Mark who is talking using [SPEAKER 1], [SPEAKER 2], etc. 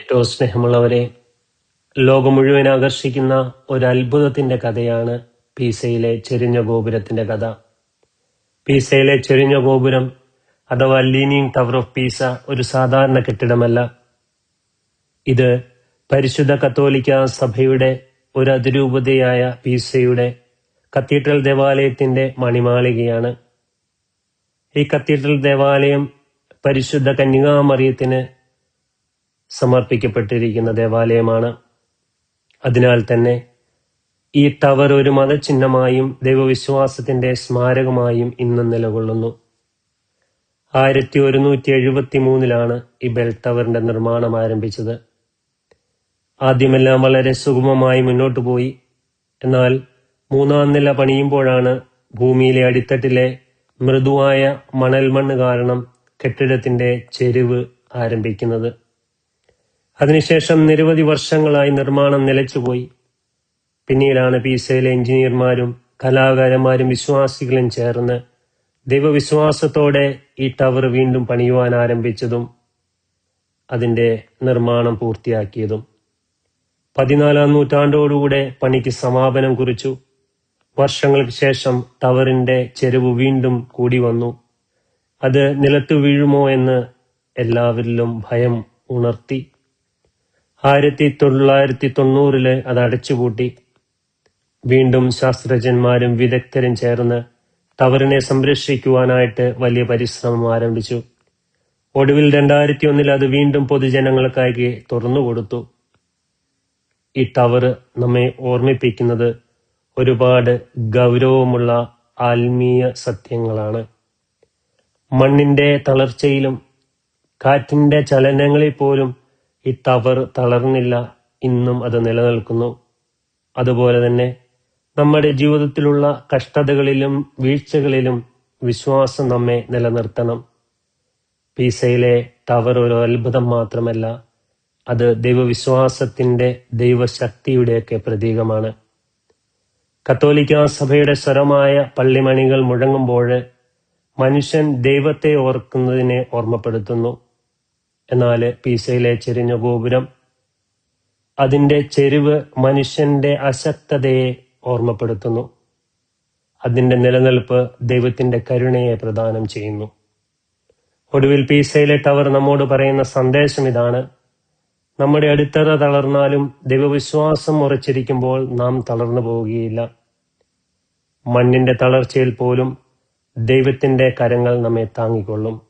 [SPEAKER 1] ഏറ്റവും സ്നേഹമുള്ളവരെ ലോകം മുഴുവൻ ആകർഷിക്കുന്ന ഒരു അത്ഭുതത്തിന്റെ കഥയാണ് പീസയിലെ ചെരിഞ്ഞ ഗോപുരത്തിന്റെ കഥ. പീസയിലെ ചെരിഞ്ഞ ഗോപുരം അഥവാ ലീനിങ് ടവർ ഓഫ് പീസ ഒരു സാധാരണ കെട്ടിടമല്ല. ഇത് പരിശുദ്ധ കത്തോലിക്ക സഭയുടെ ഒരു അതിരൂപതയായ പീസയുടെ കത്തീഡ്രൽ ദേവാലയത്തിന്റെ മണിമാളികയാണ്. ഈ കത്തീഡ്രൽ ദേവാലയം പരിശുദ്ധ കന്യകാമറിയത്തിന് സമർപ്പിക്കപ്പെട്ടിരിക്കുന്ന ദേവാലയമാണ്. അതിനാൽ തന്നെ ഈ ടവർ ഒരു മതചിഹ്നമായും ദൈവവിശ്വാസത്തിന്റെ സ്മാരകമായും ഇന്ന് നിലകൊള്ളുന്നു. ആയിരത്തി ഒരുന്നൂറ്റി എഴുപത്തി മൂന്നിലാണ് ഈ ബെൽ ടവറിന്റെ നിർമ്മാണം ആരംഭിച്ചത്. ആദ്യമെല്ലാം വളരെ സുഗമമായി മുന്നോട്ടു പോയി. എന്നാൽ മൂന്നാം നില പണിയുമ്പോഴാണ് ഭൂമിയിലെ അടിത്തട്ടിലെ മൃദുവായ മണൽമണ്ണ് കാരണം കെട്ടിടത്തിന്റെ ചെരിവ് ആരംഭിക്കുന്നത്. അതിനുശേഷം നിരവധി വർഷങ്ങളായി നിർമ്മാണം നിലച്ചുപോയി. പിന്നീടാണ് പീസയിലെ എഞ്ചിനീയർമാരും കലാകാരന്മാരും വിശ്വാസികളും ചേർന്ന് ദൈവവിശ്വാസത്തോടെ ഈ ടവർ വീണ്ടും പണിയുവാൻ ആരംഭിച്ചതും അതിന്റെ നിർമ്മാണം പൂർത്തിയാക്കിയതും. പതിനാലാം നൂറ്റാണ്ടോടുകൂടെ പണിക്ക് സമാപനം കുറിച്ചു. വർഷങ്ങൾക്ക് ശേഷം ടവറിന്റെ ചെരുവ് വീണ്ടും കൂടി വന്നു. അത് നിലത്ത് വീഴുമോ എന്ന് എല്ലാവരിലും ഭയം ഉണർത്തി. ആയിരത്തി തൊള്ളായിരത്തി തൊണ്ണൂറിൽ അത് അടച്ചുപൂട്ടി. വീണ്ടും ശാസ്ത്രജ്ഞന്മാരും വിദഗ്ധരും ചേർന്ന് ടവറിനെ സംരക്ഷിക്കുവാനായിട്ട് വലിയ പരിശ്രമം ആരംഭിച്ചു. ഒടുവിൽ രണ്ടായിരത്തി ഒന്നിൽ അത് വീണ്ടും പൊതുജനങ്ങൾക്കായി തുറന്നുകൊടുത്തു. ഈ ടവർ നമ്മെ ഓർമ്മിപ്പിക്കുന്നത് ഒരുപാട് ഗൗരവമുള്ള ആത്മീയ സത്യങ്ങളാണ്. മണ്ണിന്റെ തളർച്ചയിലും കാറ്റിന്റെ ചലനങ്ങളിൽ പോലും ഈ ടവർ തളർന്നില്ല ഇന്നും അത് നിലനിൽക്കുന്നു. അതുപോലെ തന്നെ നമ്മുടെ ജീവിതത്തിലുള്ള കഷ്ടതകളിലും വീഴ്ചകളിലും വിശ്വാസം നമ്മെ നിലനിർത്തണം. പീസയിലെ ടവർ ഒരു അത്ഭുതം മാത്രമല്ല അത് ദൈവവിശ്വാസത്തിന്റെ ദൈവശക്തിയുടെയൊക്കെ പ്രതീകമാണ്. കത്തോലിക്ക സഭയുടെ സ്വരമായ പള്ളിമണികൾ മുഴങ്ങുമ്പോൾ മനുഷ്യൻ ദൈവത്തെ ഓർക്കുന്നതിനെ ഓർമ്മപ്പെടുത്തുന്നു. എന്നാൽ പീസയിലെ ചെരിഞ്ഞ ഗോപുരം. അതിന്റെ ചെരിവ് മനുഷ്യന്റെ അശക്തതയെ ഓർമ്മപ്പെടുത്തുന്നു. അതിന്റെ നിലനിൽപ്പ് ദൈവത്തിന്റെ കരുണയെ പ്രദാനം ചെയ്യുന്നു. ഒടുവിൽ പീസയിലെ ടവർ നമ്മോട് പറയുന്ന സന്ദേശം ഇതാണ്. നമ്മുടെ അടിത്തറ തളർന്നാലും ദൈവവിശ്വാസം ഉറച്ചിരിക്കുമ്പോൾ നാം തളർന്നു പോവുകയില്ല. മണ്ണിന്റെ തളർച്ചയിൽ പോലും ദൈവത്തിന്റെ കരങ്ങൾ നമ്മെ താങ്ങിക്കൊള്ളും.